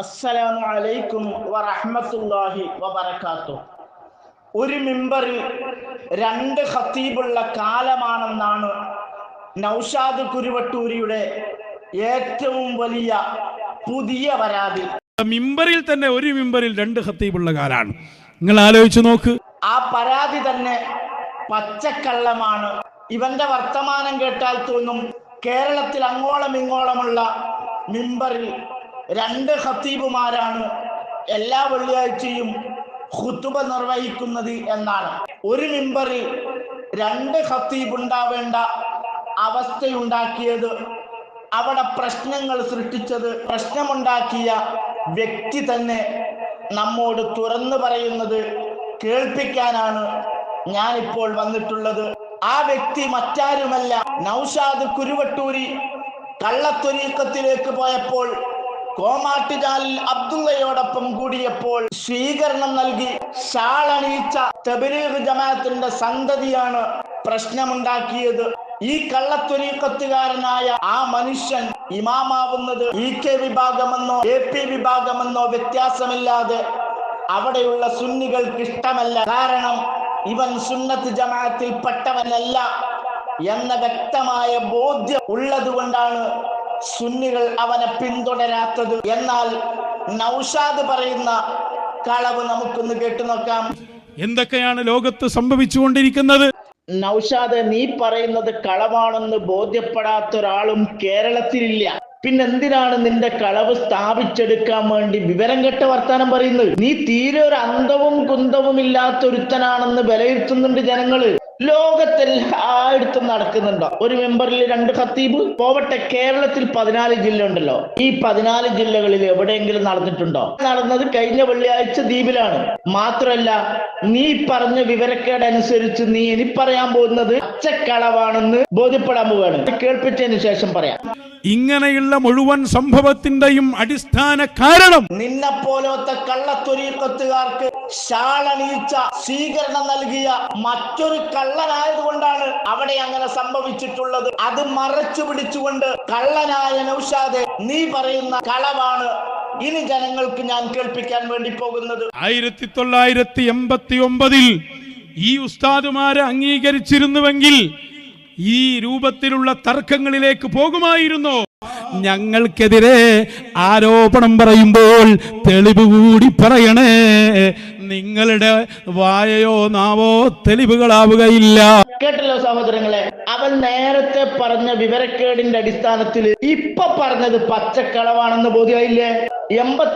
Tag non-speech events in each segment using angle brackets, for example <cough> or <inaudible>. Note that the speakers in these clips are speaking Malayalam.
അസ്സലാമു അലൈക്കും വറഹ്മത്തുള്ളാഹി വബറകാത്തു. ഒരു മിമ്പറിൽ രണ്ട് ഖത്തീബുള്ള കാലമാണെന്നാണ് നൗഷാദ് കുരുവട്ടൂരിയുടെ ഏറ്റവും വലിയ പുതിയ പരാതി. മിമ്പറിൽ തന്നെ ഒരു മിമ്പറിൽ രണ്ട് ഖത്തീബുള്ള കാലാണ്. നിങ്ങൾ ആലോചിച്ചു നോക്ക്. ആ പരാതി തന്നെ പച്ചക്കള്ളമാണ്. ഇവന്റെ വർത്തമാനം കേട്ടാൽ തോന്നും കേരളത്തിൽ അങ്ങോളം ഇങ്ങോളമുള്ള മിമ്പറിൽ രണ്ട് ഖത്തീബുമാരാണ് എല്ലാ വെള്ളിയാഴ്ചയും ഖുത്തുബ നിർവഹിക്കുന്നത് എന്നാണ്. ഒരു മിമ്പറിൽ രണ്ട് ഖത്തീബ് ഉണ്ടാവേണ്ട അവസ്ഥയുണ്ടാക്കിയത് അവിടെ പ്രശ്നങ്ങൾ സൃഷ്ടിച്ചത് പ്രശ്നമുണ്ടാക്കിയ വ്യക്തി തന്നെ നമ്മോട് തുറന്നു പറയുന്നത് കേൾപ്പിക്കാനാണ് ഞാനിപ്പോൾ വന്നിട്ടുള്ളത്. ആ വ്യക്തി മറ്റാരുമല്ല. നൗഷാദ് കുരുവട്ടൂരി കള്ളത്തൊരീക്കത്തിലേക്ക് പോയപ്പോൾ കോമാട്ടുചാലിൽ അബ്ദുള്ളയോടൊപ്പം കൂടിയപ്പോൾ സ്വീകരണം നൽകി ഷാളണിയിച്ച തബലീഗ് ജമാഅത്തിന്റെ സന്തതിയാണ് പ്രശ്നമുണ്ടാക്കിയത്. ഈ കള്ളത്തൊരീക്കത്തുകാരനായ ആ മനുഷ്യൻ ഇമാമാവുന്നത് ഇ കെ വിഭാഗമെന്നോ എ പി വിഭാഗമെന്നോ വ്യത്യാസമില്ലാതെ അവിടെയുള്ള സുന്നികൾക്ക് ഇഷ്ടമല്ല. കാരണം ഇവൻ സുന്നത്ത് ജമാഅത്തിൽ പെട്ടവനല്ല എന്ന വ്യക്തമായ ബോധ്യം ഉള്ളത് കൊണ്ടാണ് സുന്നികൾ അവനെ പിന്തുടരാത്തത്. എന്നാൽ നൗഷാദ് പറയുന്ന കളവ് നമുക്കൊന്ന് കേട്ടു നോക്കാം. എന്തൊക്കെയാണ് ലോകത്ത് സംഭവിച്ചുകൊണ്ടിരിക്കുന്നത്? നൗഷാദ് നീ പറയുന്നത് കളവാണെന്ന് ബോധ്യപ്പെടാത്ത ഒരാളും കേരളത്തിലില്ല. പിന്നെന്തിനാണ് നിന്റെ കളവ് സ്ഥാപിച്ചെടുക്കാൻ വേണ്ടി വിവരം കെട്ട വർത്താനം പറയുന്നത്? നീ തീരെ ഒരു അന്തവും കുന്തവും ഇല്ലാത്ത ഒരുത്തനാണെന്ന് വിലയിരുത്തുന്നുണ്ട് ജനങ്ങൾ. ലോകത്തെല്ലായിടത്തും നടക്കുന്നുണ്ടോ? ഒരു മെമ്പറിൽ രണ്ട് ഖത്തീബ് പോവട്ടെ കേരളത്തിൽ പതിനാല് ജില്ല ഉണ്ടല്ലോ ഈ പതിനാല് ജില്ലകളിൽ എവിടെയെങ്കിലും നടന്നിട്ടുണ്ടോ? നടന്നത് കഴിഞ്ഞ വെള്ളിയാഴ്ച ദ്വീപിലാണ്. മാത്രമല്ല നീ പറഞ്ഞ വിവരക്കേട് അനുസരിച്ച് നീ ഇനി പറയാൻ പോകുന്നത് അച്ചക്കളവാണെന്ന് ബോധ്യപ്പെടാൻ പോവുകയാണ്. കേൾപ്പിച്ചതിന് ശേഷം പറയാം. ഇങ്ങനെയുള്ള മുഴുവൻ സംഭവത്തിന്റെയും അടിസ്ഥാന കാരണം നിന്നെ പോലത്തെ കള്ളത്തൊരീക്കത്തുകാർക്ക് ശാളണീച്ച സ്വീകരണം നൽകിയ മറ്റൊരു കള്ളനായതുകൊണ്ടാണ് അവിടെ അങ്ങനെ സംഭവിച്ചിട്ടുള്ളത്. അത് മറച്ചു പിടിച്ചുകൊണ്ട് കള്ളനായ നൗഷാദെ നീ പറയുന്ന കളവാണ് ഇനി ജനങ്ങൾക്ക് ഞാൻ കേൾപ്പിക്കാൻ വേണ്ടി പോകുന്നത്. ആയിരത്തി തൊള്ളായിരത്തി എൺപത്തി ഒമ്പതിൽ ഈ ഉസ്താദുമാരെ അംഗീകരിച്ചിരുന്നുവെങ്കിൽ ഈ രൂപത്തിലുള്ള തർക്കങ്ങളിലേക്ക് പോകുമായിരുന്നോ. ഞങ്ങൾക്കെതിരെ ആരോപണം പറയുമ്പോൾ തെളിവ് കൂടി പറയണേ. നിങ്ങളുടെ വായയോ നാവോ തെളിവുകളാവുകയില്ല. കേട്ടല്ലോ സഹോദരങ്ങളെ? അവൻ നേരത്തെ പറഞ്ഞ വിവരക്കേടിന്റെ അടിസ്ഥാനത്തിൽ ഇപ്പൊ പറഞ്ഞത് പച്ചക്കളവാണെന്ന് ബോധ്യമായില്ലേ?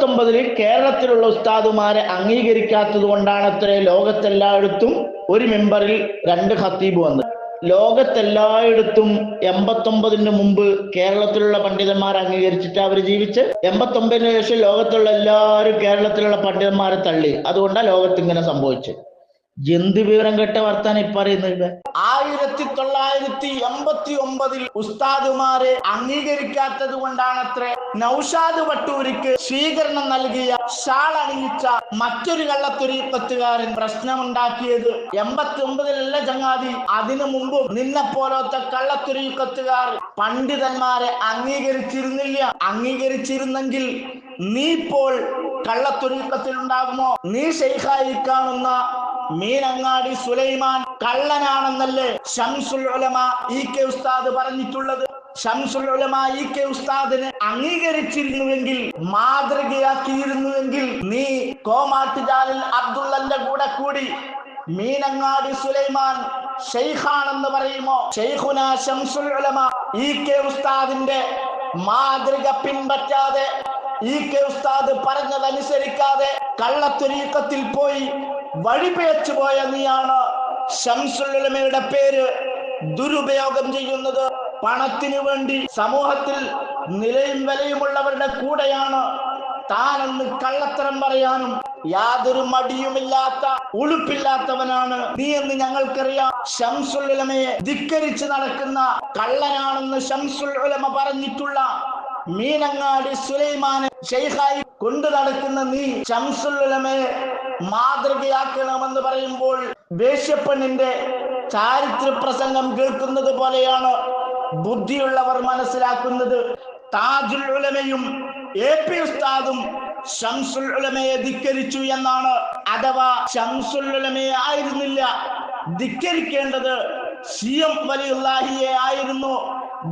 ഒമ്പതിൽ കേരളത്തിലുള്ള ഉസ്താദുമാരെ അംഗീകരിക്കാത്തത് കൊണ്ടാണ് അത്രേ ലോകത്തെല്ലായിടത്തും ഒരു മെമ്പറിൽ രണ്ട് ഖത്തീബ് വന്നത്. ലോകത്തെല്ലായിടത്തും എൺപത്തൊമ്പതിന് മുമ്പ് കേരളത്തിലുള്ള പണ്ഡിതന്മാർ അംഗീകരിച്ചിട്ട് അവർ ജീവിച്ച് എൺപത്തൊമ്പതിന് ശേഷം ലോകത്തുള്ള എല്ലാവരും കേരളത്തിലുള്ള പണ്ഡിതന്മാരെ തള്ളി. അതുകൊണ്ടാണ് ലോകത്ത് ഇങ്ങനെ സംഭവിച്ചത്. എന്ത് വിവരം കെട്ട വർത്താനം ഇപ്പൊ പറയുന്നത് ആയിരത്തി തൊള്ളായിരത്തി എൺപത്തി ഒമ്പതിൽ ഉസ്താദുമാരെ അംഗീകരിക്കാത്തത് കൊണ്ടാണത്രേ. നൗഷാദ് വട്ടൂരിക്ക് സ്വീകരണം നൽകിയ ഷാൾ അണിയിച്ച മറ്റൊരു കള്ളത്തൊരീക്കത്തുകാരൻ പ്രശ്നമുണ്ടാക്കിയത് എൺപത്തി ഒമ്പതിലല്ല ചങ്ങാതി. അതിനു മുമ്പും നിന്നെ പോലത്തെ കള്ളത്തൊരീക്കത്തുകാർ പണ്ഡിതന്മാരെ അംഗീകരിച്ചിരുന്നില്ല. അംഗീകരിച്ചിരുന്നെങ്കിൽ നീ ഇപ്പോൾ കള്ളത്തൊരീക്കത്തിൽ ഉണ്ടാകുമോ നീ ഷെയ്ഖായി കാണുന്ന മീനങ്ങാടി സുലൈമാൻ കള്ളനാണെന്നല്ലേ ഷംസുൽ ഉലമ ഇ കെ ഉസ്താദ് പറഞ്ഞിട്ടുള്ളത്? ഷംസുൽ കെ ഉസ്താദിനെ അംഗീകരിച്ചിരുന്നുവെങ്കിൽ മാതൃകയാക്കിയിരുന്നുവെങ്കിൽ നീ കോമാട്ടുചാലിൽ അബ്ദുള്ളന്റെ കൂടെ കൂടി മീനങ്ങാടി സുലൈമാൻ ഷെയ്ഖാണെന്ന് പറയുമോ? ഷെയ്ഖുന ഷംസുൽ ഉലമ ഇ കെ ഉസ്താദിന്റെ മാതൃക പിൻപറ്റാതെ ഇ കെ ഉസ്താദ് പറഞ്ഞതനുസരിക്കാതെ കള്ളത്തൊരീക്കത്തിൽ പോയി വഴിപേച്ചു പോയ നീയാണ് ശംസുലമയുടെ പേര് ദുരുപയോഗം ചെയ്യുന്നത്. പണത്തിനു വേണ്ടി സമൂഹത്തിൽ നിലയും വിലയുമുള്ളവരുടെ കൂടെയാണ് താനെന്ന് കള്ളത്തരം പറയാനും യാതൊരു മടിയുമില്ലാത്ത ഉളുപ്പില്ലാത്തവനാണ്. നീ എന്ന് ഞങ്ങൾക്കറിയാം. ഷംസുൽ ഉലമയെ ധിക്കരിച്ച് നടക്കുന്ന കള്ളനാണെന്ന് ഷംസുൽ ഉലമ പറഞ്ഞിട്ടുള്ള മീനങ്ങാടി സുലൈമാനെ ഷെയ്ഖായി കൊണ്ടു നടക്കുന്ന നീ ഷംസുൽ ഉലമയെ മാതൃകയാക്കണമെന്ന് പറയുമ്പോൾ വേശ്യപ്പെണ്ണിന്റെ ചാരിത്ര പ്രസംഗം കേൾക്കുന്നത് പോലെയാണ്. ബുദ്ധിയുള്ളവർ മനസ്സിലാക്കുന്നത് താജുൽ ഉലമയും എ പി ഉസ്താദും ഷംസുൽ ഉലമയെ ധിക്കരിച്ചു എന്നാണ്. അഥവാ ഷംസുൽ ഉലമയെ ആയിരുന്നില്ല ധിക്കരിക്കേണ്ടത് സി എം വലിയുല്ലാഹിയെ ആയിരുന്നു.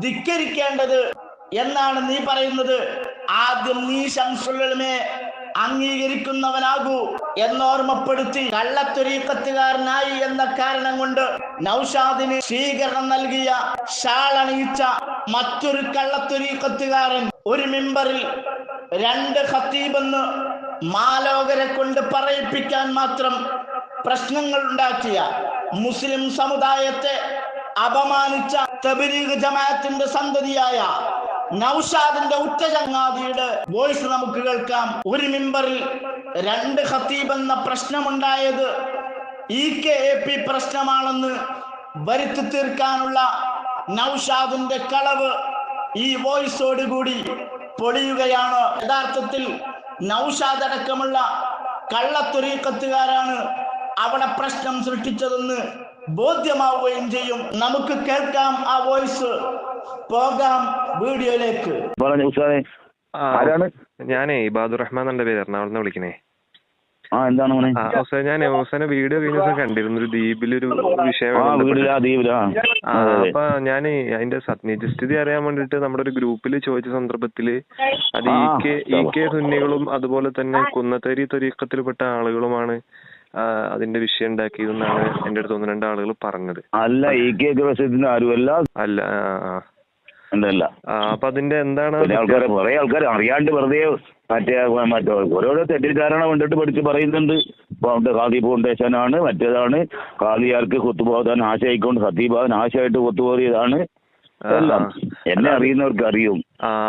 ധിക്കരിക്കേണ്ടത് എന്നാണ് നീ പറയുന്നത്. ആദ്യം നീ ഷംസുൽ ഉലമയെ അംഗീകരിക്കുന്നവനാകൂ എന്നോർമ്മപ്പെടുത്തി കള്ളത്തൊരീക്കത്തുകാരനായി എന്ന കാരണം കൊണ്ട് നൗഷാദിന് സ്വീകരണം നൽകിയ ഷാളണിയിച്ച മറ്റൊരു കള്ളത്തൊരീക്കത്തുകാരൻ ഒരു മെമ്പറിൽ രണ്ട് ഖത്തീബെന്ന് മാലോകരെ കൊണ്ട് പറയിപ്പിക്കാൻ മാത്രം പ്രശ്നങ്ങൾ ഉണ്ടാക്കിയ മുസ്ലിം സമുദായത്തെ അപമാനിച്ച തബലീഗ് ജമാഅത്തിന്റെ സന്തതിയായ നൗഷാദിന്റെ ഉറ്റ ചങ്ങാതിയുടെ വോയിസ് നമുക്ക് കേൾക്കാം. ഒരു മിമ്പറിൽ രണ്ട് ഖത്തീബ് എന്ന പ്രശ്നമുണ്ടായത് ഇ കെ എ പി പ്രശ്നമാണെന്ന് വരുത്തി തീർക്കാനുള്ള നൗഷാദിന്റെ കളവ് ഈ വോയിസോട് കൂടി പൊളിയുകയാണ്. യഥാർത്ഥത്തിൽ നൗഷാദ് അടക്കമുള്ള കള്ളത്തൊരീക്കത്തുകാരാണ് അവിടെ പ്രശ്നം സൃഷ്ടിച്ചതെന്ന് ബോധ്യമാവുകയും ചെയ്യും. നമുക്ക് കേൾക്കാം ആ വോയിസ്. പോകാം വീഡിയോയിലേക്ക്. പറഞ്ഞു ഉസ്താദെ. ആരാണ്? ഞാനേ ഇബാദുർ റഹ്മാൻ എന്റെ പേര് എറണാകുളത്ത് വിളിക്കണേ? ആ എന്താണ് മോനെ? ഉസ്താദ് ഞാൻ അവസാന വീഡിയോ കഴിഞ്ഞ ദിവസം കണ്ടിരുന്നു. ഒരു ദ്വീപിലൊരു വിഷയമാണ് അപ്പൊ ഞാൻ അതിന്റെ നിജസ്ഥിതി അറിയാൻ വേണ്ടിട്ട് നമ്മുടെ ഒരു ഗ്രൂപ്പിൽ ചോദിച്ച സന്ദർഭത്തിൽ അത് ഈ ആ, കെ ഈ കെ സുന്നികളും അതുപോലെ തന്നെ കുന്നത്തേരി തൊരീക്കത്തിൽപ്പെട്ട ആളുകളുമാണ് അതിന്റെ വിഷയം ഉണ്ടാക്കിയതെന്നാണ് എന്റെ അടുത്ത് ഒന്ന് രണ്ട് ആളുകൾ പറഞ്ഞത്. അല്ല ഈ ആരുമല്ല? അല്ല എന്തല്ല അപ്പൊ അതിന്റെ എന്താണ് പിന്നെ ആൾക്കാരെ കുറെ ആൾക്കാർ അറിയാണ്ട് വെറുതെ മറ്റേ മറ്റേ ഓരോരോ തെറ്റിദ്ധാരണ കൊണ്ടിട്ട് പഠിച്ച് പറയുന്നുണ്ട്. അവിടെ ഖാദി ഫൗണ്ടേഷനാണ് മറ്റേതാണ്. ഖാദിയാർക്ക് കൊത്തുപോകാൻ ആശയിക്കൊണ്ട് ഹത്തീബാൻ ആശയായിട്ട് കൊത്തുപോയതാണ് എല്ലാം. എന്നെ അറിയുന്നവർക്ക് അറിയും.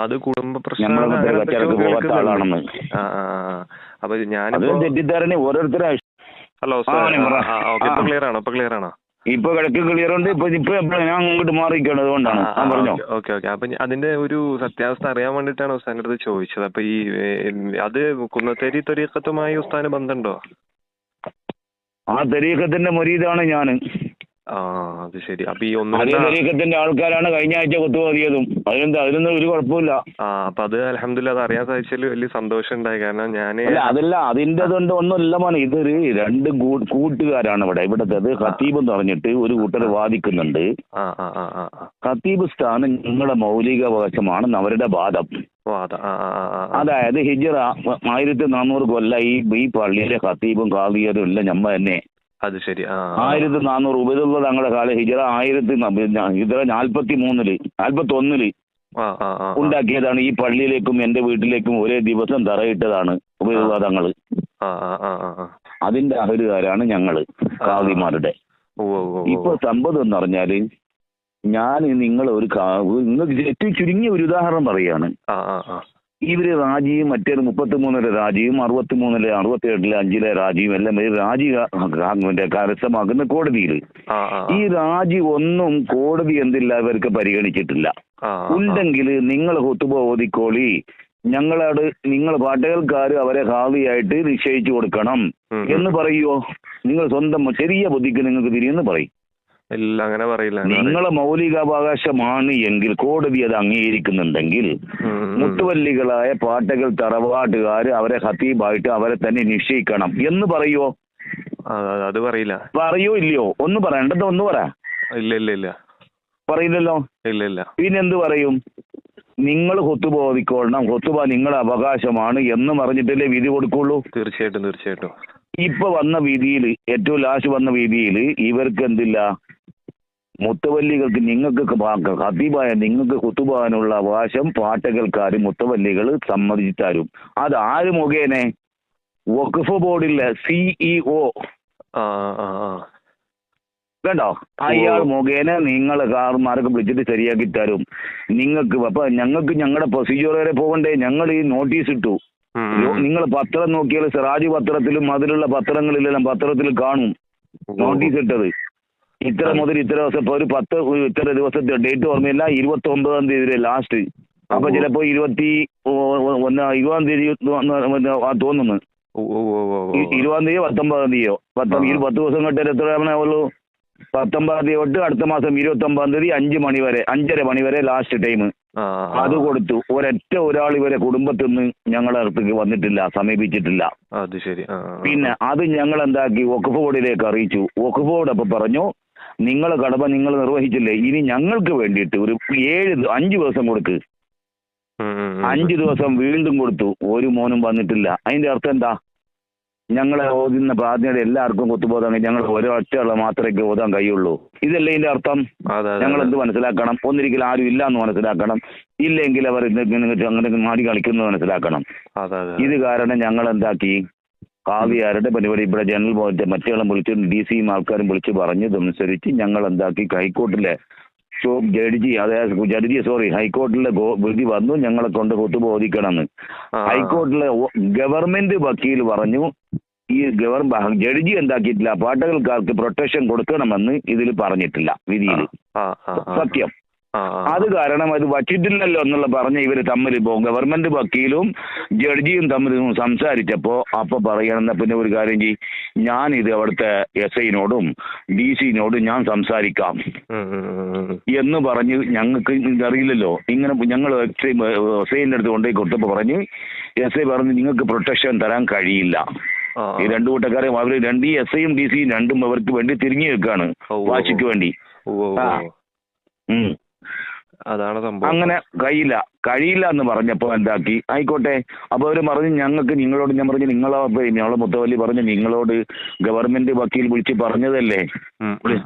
അത് കുടുംബ നമ്മളെ പ്രശ്നമാണ് മറ്റേ അങ്ങനെ കച്ചവടക്ക് എന്തൊക്കെയോ പോകാത്ത ആളാണെന്ന്. ആ ആ ആ. അപ്പൊ ഞാൻ തെറ്റിദ്ധാരണ ഓരോരുത്തരും ഹലോ. ക്ലിയർ ആണോ? ഇപ്പൊ ക്ലിയർ ആണോ? ഇപ്പൊ കിടക്ക് ക്ലിയർ ഉണ്ട്. ഇപ്പൊ ഇപ്പൊ ഞാൻ അങ്ങോട്ട് മാറിയിരിക്കണം അതുകൊണ്ടാണ് പറഞ്ഞോ? ഓക്കെ ഓക്കെ അപ്പൊ അതിന്റെ ഒരു സത്യാവസ്ഥ അറിയാൻ വേണ്ടിട്ടാണ് ഉസ്താന്റെ അടുത്ത് ചോദിച്ചത്. അപ്പൊ ഈ അത് കുന്നത്തേരി തൊരീക്കത്തുമായി ഉസ്താന് ബന്ധമുണ്ടോ? ആ തെരീക്കത്തിന്റെ മുരീദാണ് ഞാൻ ആ അത് ശരി. അപ്പൊ ഈ ഒന്ന് ആൾക്കാരാണ് കഴിഞ്ഞ ആഴ്ച കൊത്തുപതിയതും അതിനെന്താ അതിനൊന്നും ഒരു കുഴപ്പമില്ല ആ അപ്പൊ അത് അലഹമില്ല അത് അറിയാൻ സാധിച്ചതിൽ വലിയ സന്തോഷം ഉണ്ടായി കാരണം ഞാൻ അതല്ല അതിന്റെ കൊണ്ട് ഒന്നുമല്ല മോനെ. ഇതൊരു രണ്ട് കൂട്ടുകാരാണ് ഇവിടെ. ഇവിടത്തെ അത് ഖത്തീബ് എന്ന് പറഞ്ഞിട്ട് ഒരു കൂട്ടർ വാദിക്കുന്നുണ്ട്. ഖത്തീബ് സ്ഥാനം നിങ്ങളുടെ മൗലികാവകാശമാണെന്ന് അവരുടെ വാദം. അതായത് ഹിജറ ആയിരത്തി നാനൂറ് കൊല്ല ഈ ഈ പള്ളിയിലെ ഖത്തീബും കാതിയതും എല്ലാം ഞമ്മ തന്നെ. അത് ശരി. ആയിരത്തി നാനൂറ് ഉപതുള്ള തങ്ങളുടെ കാലം ഹിജറ ആയിരത്തി ഹിജറ നാൽപ്പത്തി മൂന്നിൽ നാൽപ്പത്തി ഒന്നിൽ. ഉണ്ടാക്കിയതാണ് ഈ പള്ളിയിലേക്കും എന്റെ വീട്ടിലേക്കും ഒരേ ദിവസം തറയിട്ടതാണ് ഉപതുള്ള തങ്ങൾ. അതിന്റെ അഹരുകാരാണ് ഞങ്ങൾ കാവിമാരുടെ ഇപ്പൊ സമ്പത് എന്ന് പറഞ്ഞാൽ ഞാൻ നിങ്ങൾ ഒരു നിങ്ങൾക്ക് ഏറ്റവും ചുരുങ്ങിയ ഒരു ഉദാഹരണം പറയാണ്. ഇവർ രാജിയും മറ്റേത് മുപ്പത്തിമൂന്നിലെ രാജിയും അറുപത്തിമൂന്നിലെ അറുപത്തിയെട്ടിലെ അഞ്ചിലെ രാജിയും എല്ലാം ഈ രാജി മറ്റേ കരസ്ഥമാക്കുന്ന കോടതിയിൽ ഈ രാജി ഒന്നും കോടതി എന്തില്ല ഇവർക്ക് പരിഗണിച്ചിട്ടില്ല. ഉണ്ടെങ്കിൽ നിങ്ങൾ ഓതിക്കോളി ഞങ്ങളോട് നിങ്ങൾ പാട്ടുകൾക്കാർ അവരെ ഹാവിയായിട്ട് നിശ്ചയിച്ചു കൊടുക്കണം. എന്ന് പറയുവോ? നിങ്ങൾ സ്വന്തം ചെറിയ ബുദ്ധിക്ക് നിങ്ങൾക്ക് തിരിയെന്ന് പറയും. ഇല്ല അങ്ങനെ പറയില്ല നിങ്ങളെ മൗലികാവകാശമാണ് എങ്കിൽ കോടതി അത് അംഗീകരിക്കുന്നുണ്ടെങ്കിൽ. മുട്ടുവല്ലികളായ പാട്ടകൾ തറവാട്ടുകാർ അവരെ ഹത്തീബായിട്ട് അവരെ തന്നെ നിശ്ചയിക്കണം. എന്ന് പറയുവോ? അത് അത് പറയില്ല. പറയോ ഇല്ലയോ? ഒന്ന് പറയണ്ടത് ഒന്ന് പറ. ഇല്ല ഇല്ല ഇല്ല. പറയില്ലല്ലോ? ഇല്ല ഇല്ല. പിന്നെന്ത് പറയും? നിങ്ങൾ കൊത്തുബ ഓതിക്കൊള്ളണം കൊത്തുബ നിങ്ങളുടെ അവകാശമാണ് എന്ന് പറഞ്ഞിട്ടല്ലേ വിധി കൊടുക്കുള്ളൂ? തീർച്ചയായിട്ടും തീർച്ചയായിട്ടും. ഇപ്പൊ വന്ന വിധിയിൽ ഏറ്റവും ലാസ്റ്റ് വന്ന വിധിയിൽ ഇവർക്ക് എന്തില്ല? മുത്തവല്ലികൾക്ക് നിങ്ങൾക്ക് ഹബീബായ നിങ്ങൾക്ക് കുത്തുപോകാനുള്ള അവകാശം പാട്ടകൾക്കാർ മുത്തവല്ലികൾ സമ്മതിച്ചു തരും അത് ആര് മുഖേനെ? വഖഫ് ബോർഡിലെ സിഇഒ ആ കേട്ടോ അയാൾ മുഖേന നിങ്ങൾ കാർമാർക്ക് വിളിച്ചിട്ട് ശരിയാക്കി തരും നിങ്ങൾക്ക് അപ്പൊ ഞങ്ങൾക്ക് ഞങ്ങളുടെ പ്രൊസീജിയർ വരെ പോകണ്ടേ? ഞങ്ങൾ ഈ നോട്ടീസ് ഇട്ടു. നിങ്ങൾ പത്രം നോക്കിയാൽ സിറാജ് പത്രത്തിലും അതിലുള്ള പത്രങ്ങളിലെല്ലാം പത്രത്തിൽ കാണും. നോട്ടീസ് ഇട്ടത്. ഇത്ര മുതൽ ഇത്ര ദിവസം ഇപ്പൊ ഒരു പത്ത് ഇത്ര ദിവസത്തെ ഡേറ്റ് ഓർമ്മയില്ല. ഇരുപത്തി ഒമ്പതാം തീയതി ലാസ്റ്റ് അപ്പൊ. ചിലപ്പോ ഇരുപത്തി ഒന്ന് ഇരുപതാം തീയതി തോന്നുന്നു. ഇരുപതാം തീയതി പത്തൊമ്പതാം തീയതിയോ? പത്ത് ഈ പത്ത് ദിവസം കണ്ടിട്ട് എത്ര തവണ ഉള്ളൂ? പത്തൊമ്പതാം തീയതി തൊട്ട് അടുത്ത മാസം ഇരുപത്തി ഒമ്പതാം തീയതി അഞ്ച് മണി വരെ അഞ്ചര മണി വരെ ലാസ്റ്റ് ടൈം അത് കൊടുത്തു. ഒരൊറ്റ ഒരാൾ ഇവരെ കുടുംബത്തിൽ നിന്ന് ഞങ്ങളുടെ അടുത്തേക്ക് വന്നിട്ടില്ല സമീപിച്ചിട്ടില്ല. അത് ശരി. പിന്നെ അത് ഞങ്ങൾ എന്താക്കി? വഖഫ് ബോർഡിലേക്ക് അറിയിച്ചു. വഖഫ് ബോർഡ് അപ്പൊ പറഞ്ഞു നിങ്ങൾ കടമ നിങ്ങൾ നിർവഹിച്ചില്ലേ? ഇനി ഞങ്ങൾക്ക് വേണ്ടിയിട്ട് ഒരു ഏഴ് അഞ്ചു ദിവസം കൊടുക്ക്. അഞ്ച് ദിവസം വീണ്ടും കൊടുത്തു. ഒരു മോനും വന്നിട്ടില്ല. അതിന്റെ അർത്ഥം എന്താ? ഞങ്ങളെ ഓതുന്ന പ്രാർത്ഥനയുടെ എല്ലാവർക്കും കുത്തുബോധമാണ് ഞങ്ങൾ ഒരൊറ്റയുള്ള മാത്രമേ ഓതാൻ കഴിയുള്ളൂ. ഇതല്ലേ ഇതിന്റെ അർത്ഥം? ഞങ്ങൾ എന്ത് മനസ്സിലാക്കണം? ഒന്നിരിക്കലും ആരും ഇല്ല എന്ന് മനസ്സിലാക്കണം. ഇല്ലെങ്കിൽ അവർ അങ്ങനെ മാടി കളിക്കുന്നത് മനസ്സിലാക്കണം. ഇത് കാരണം ഞങ്ങൾ എന്താക്കി? കാവ്യാരുടെ പരിപാടി? ഇവിടെ ജനറൽ പോയിന്റ് മറ്റേ വിളിച്ച് ഡി സിയും ആൾക്കാരും വിളിച്ച് പറഞ്ഞതനുസരിച്ച് ഞങ്ങൾ എന്താക്കി? ഹൈക്കോർട്ടിലെ ജഡ്ജി അതായത് ജഡ്ജി സോറി ഹൈക്കോർട്ടിലെ വിധി വന്നു. ഞങ്ങളെ കൊണ്ട് കുത്തു ബോധിക്കണമെന്ന് ആ, ഹൈക്കോർട്ടിലെ ഗവൺമെന്റ് വക്കീൽ പറഞ്ഞു ഈ ഗവർ ജഡ്ജി എന്താക്കിയിട്ടില്ല. പാട്ടകൾക്കാർക്ക് പ്രൊട്ടക്ഷൻ കൊടുക്കണമെന്ന് ഇതിൽ പറഞ്ഞിട്ടില്ല വിധിയിൽ. സത്യം. അത് കാരണം അത് വച്ചിട്ടില്ലല്ലോ എന്നുള്ള പറഞ്ഞ ഇവർ തമ്മിൽ ഇപ്പോ ഗവൺമെന്റ് വക്കീലും ജഡ്ജിയും തമ്മിൽ സംസാരിച്ചപ്പോ അപ്പൊ പറയണെന്ന പിന്നെ ഒരു കാര്യം ചെയ് ഞാൻ ഇത് അവിടുത്തെ എസ് ഐനോടും ഡി സിനോടും ഞാൻ സംസാരിക്കാം. എന്ന് പറഞ്ഞ് ഞങ്ങൾക്ക് അറിയില്ലല്ലോ. ഇങ്ങനെ ഞങ്ങൾ എസ് ഐന്റെ അടുത്ത് കൊണ്ടുപോയി കൊടുത്തപ്പോ പറഞ്ഞ് എസ് ഐ പറഞ്ഞ് നിങ്ങൾക്ക് പ്രൊട്ടക്ഷൻ തരാൻ കഴിയില്ല. ഈ രണ്ടു കൂട്ടക്കാരെയും അവർ രണ്ട് ഈ എസ് ഐയും ഡി സിയും രണ്ടും അവർക്ക് വേണ്ടി തിരിഞ്ഞു നിൽക്കാണ് വാശിക്ക് വേണ്ടി. ഉം. അതാണ് സംഭവം. അങ്ങനെ കഴിയില്ല. കഴിയില്ല എന്ന് പറഞ്ഞപ്പോ എന്താക്കി? ആയിക്കോട്ടെ. അപ്പൊ അവർ പറഞ്ഞു ഞങ്ങൾക്ക് നിങ്ങളോട് ഞാൻ പറഞ്ഞു നിങ്ങളോ ഞങ്ങളെ മുത്തവല്ലി പറഞ്ഞു നിങ്ങളോട് ഗവൺമെന്റ് വക്കീൽ വിളിച്ച് പറഞ്ഞതല്ലേ.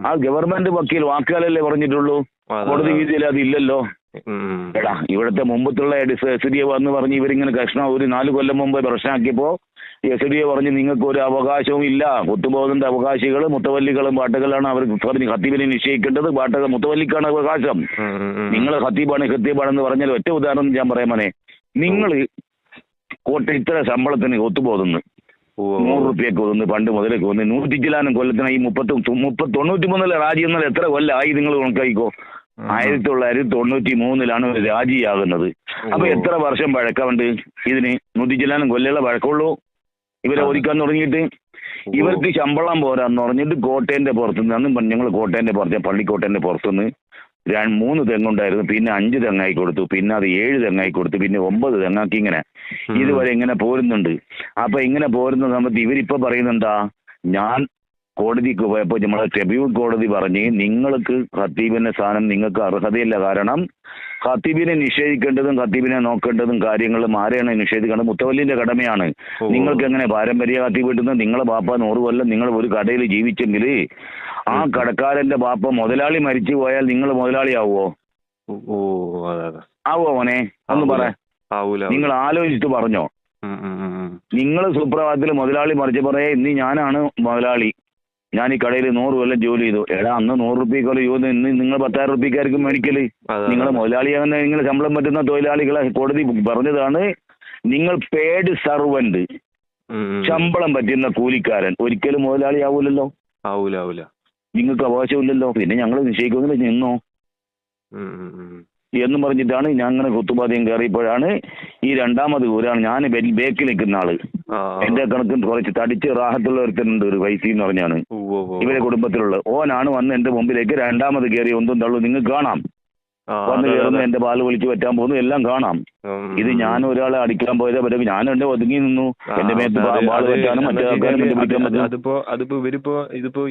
ആ ഗവൺമെന്റ് വക്കീൽ വാക്കുകളല്ലേ പറഞ്ഞിട്ടുള്ളൂ? കോടതി. വിധിയിൽ അതില്ലല്ലോ. എടാ ഇവിടുത്തെ മുമ്പത്തുള്ള എസ് ഡി വന്ന് പറഞ്ഞ് ഇവരിങ്ങനെ കഷ്ണം ഒരു നാല് കൊല്ലം മുമ്പ് പ്രശ്നമാക്കിയപ്പോ എസ് ഡി എ പറഞ്ഞ് നിങ്ങൾക്ക് ഒരു അവകാശവും ഇല്ല. കുത്തുബോധന്റെ അവകാശികൾ മുത്തവല്ലികളും പാട്ടുകളാണ് അവർ പറഞ്ഞ് ഖത്തീബിനെ നിശ്ചയിക്കേണ്ടത്. പാട്ടുകൾ മുത്തവല്ലിക്കാണ് അവകാശം. നിങ്ങൾ ഹത്തീബാണ് ഹത്തീബാണെന്ന് പറഞ്ഞാൽ ഒറ്റ ഉദാഹരണം ഞാൻ പറയാൻ മോനെ. നിങ്ങൾ കോട്ട ഇത്ര ശമ്പളത്തിന് ഒത്തുപോകുന്നു. ഓ, നൂറ് റുപ്യക്ക് ഒതുന്ന് പണ്ട് മുതലേക്ക് ഒന്ന് നൂറ്റി ചിലാനും കൊല്ലത്തിന് ഈ മുപ്പത്തി മുപ്പത്തി തൊണ്ണൂറ്റി മൂന്നിലെ രാജി എന്നാൽ എത്ര കൊല്ലമായി നിങ്ങൾ കണക്കായിക്കോ. ആയിരത്തി തൊള്ളായിരത്തി തൊണ്ണൂറ്റി മൂന്നിലാണ് രാജിയാകുന്നത്. അപ്പൊ എത്ര വർഷം പഴക്കമുണ്ട്? ഇതിന് നൂറ്റി ചിലാനും കൊല്ലമുള്ള പഴക്കമുള്ളൂ? ഇവരെ ഒരുക്കാൻ തുടങ്ങിയിട്ട് ഇവർക്ക് ശമ്പളം പോരാന്ന് പറഞ്ഞിട്ട് കോട്ടയന്റെ പുറത്തുനിന്ന് അന്ന് ഞങ്ങൾ കോട്ടയന്റെ പുറത്ത് പള്ളിക്കോട്ടയന്റെ പുറത്തുനിന്ന് രണ്ട് മൂന്ന് തെങ്ങുണ്ടായിരുന്നു. പിന്നെ അഞ്ച് തെങ്ങായി കൊടുത്തു. പിന്നെ അത് ഏഴ് തെങ്ങായി കൊടുത്തു. പിന്നെ ഒമ്പത് തെങ്ങാക്കി ഇങ്ങനെ ഇതുവരെ ഇങ്ങനെ പോരുന്നുണ്ട്. അപ്പൊ ഇങ്ങനെ പോരുന്ന സമയത്ത് ഇവരിപ്പോ പറയുന്നുണ്ടാ ഞാൻ കോടതിക്ക് പോയപ്പോ നമ്മളെ ട്രിബ്യൂൺ കോടതി പറഞ്ഞ് നിങ്ങൾക്ക് ഖത്തീബിന്റെ സ്ഥാനം നിങ്ങൾക്ക് അർഹതയില്ല. കാരണം ഖത്തീബിനെ നിഷേധിക്കേണ്ടതും ഖത്തീബിനെ നോക്കേണ്ടതും കാര്യങ്ങളും ആരെയാണ് നിഷേധിക്കേണ്ടത്? മുത്തവല്ലിന്റെ കടമയാണ്. നിങ്ങൾക്ക് എങ്ങനെ പാരമ്പര്യ ഖത്തീബ് കിട്ടുന്നത്? നിങ്ങളെ ബാപ്പ നൂറ് കൊല്ലം നിങ്ങൾ ഒരു കടയിൽ ജീവിച്ചെങ്കിൽ ആ കടക്കാരന്റെ ബാപ്പ മുതലാളി മരിച്ചു പോയാൽ നിങ്ങൾ മുതലാളിയാവോ ആവോ മോനെ? ഒന്ന് പറ. നിങ്ങൾ ആലോചിച്ചിട്ട് പറഞ്ഞോ. നിങ്ങൾ സുപ്രഭാതത്തിൽ മുതലാളി മറിച്ച് പറയാ ഇന്ന് ഞാനാണ് മുതലാളി. ഞാൻ ഈ കടയിൽ നൂറ് കൊല്ലം ജോലി ചെയ്തു. എടാ അന്ന് നൂറ് റുപ്യക്കുള്ള ജോലി ഇന്ന് നിങ്ങൾ പത്തായിരം റുപ്യക്കാർക്ക് മേടിക്കൽ. നിങ്ങളെ. മുതലാളിയാകുന്ന നിങ്ങൾ ശമ്പളം പറ്റുന്ന തൊഴിലാളികളെ കോടതി പറഞ്ഞതാണ് നിങ്ങൾ പേഡ് സർവന്റ്. ശമ്പളം പറ്റുന്ന കൂലിക്കാരൻ. ഒരിക്കലും മുതലാളിയാവൂലല്ലോ ആവൂല ആവൂല. നിങ്ങൾക്ക് അവകാശമില്ലല്ലോ പിന്നെ ഞങ്ങൾ നിശ്ചയിക്കുന്നില്ല നിന്നോ. എന്ന് പറഞ്ഞിട്ടാണ് ഞാൻ അങ്ങനെ കുത്തുപാതയും കയറിയപ്പോഴാണ് ഈ രണ്ടാമത് ഊരാണ് ഞാൻ ബേക്കിൽ നിൽക്കുന്ന ആൾ. എന്റെ കണക്കിന് കുറച്ച് തടിച്ച് റാഹത്തുള്ള ഒരുത്തനുണ്ട് ഒരു വൈസി എന്ന് പറഞ്ഞാണ്. ഇവരെ കുടുംബത്തിലുള്ള. ഓനാണ് വന്ന് എന്റെ മുമ്പിലേക്ക് രണ്ടാമത് കയറി ഒന്നും തള്ളു. നിങ്ങൾക്ക് കാണാം. വന്ന് കയറുന്നു. എന്റെ പാൽ വിളിച്ചു പറ്റാൻ പോകുന്നു എല്ലാം കാണാം. ഇത് ഞാൻ ഒരാളെ അടിക്കാൻ പോയത് പറ്റും. ഞാൻ എന്റെ ഒതുങ്ങി നിന്നു. എന്റെ മേത്ത് പാൽ പറ്റാനും മറ്റേ അതിപ്പോ അതിപ്പോ ഇവരിപ്പോ ഇതിപ്പോ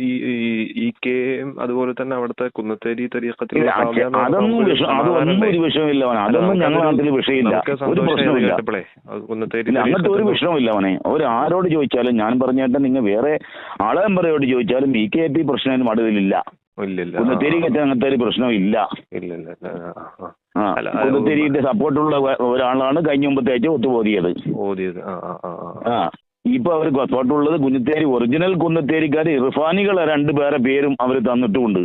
ഈ കെയും അതുപോലെ തന്നെ അവിടുത്തെ കുന്നത്തേരി തെരീക്കത്തിൽ അതൊന്നും അതൊന്നും. ഒരു വിഷയമില്ല അതൊന്നും ഞങ്ങളുടെ നാട്ടിൽ വിഷയമില്ല. ഒരു പ്രശ്നമില്ല അങ്ങനത്തെ ഒരു വിഷയമില്ല അവനെ. ഒരു ആരോട് ചോദിച്ചാലും ഞാൻ പറഞ്ഞേട്ടെ നിങ്ങൾ വേറെ ആളെമ്പറയോട് ചോദിച്ചാലും ഇ കെ പി പ്രശ്നം മടുവിലില്ല. ഇല്ല ഇല്ല കുന്നത്തേരി ആ, അങ്ങനത്തെ ഒരു പ്രശ്നമില്ല കുന്നത്തേരിന്റെ സപ്പോർട്ടുള്ള ഒരാളാണ് കഴിഞ്ഞ മുമ്പത്തേക്ക് ആഴ്ച ഒത്തുപോതിയത്. ആ ഇപ്പൊ അവർ സപ്പോർട്ടുള്ളത് കുന്നത്തേരി ഒറിജിനൽ കുന്നത്തേരിക്കാർ ഇർഫാനികളെ രണ്ടു പേരെ പേരും അവർ തന്നിട്ടുമുണ്ട്.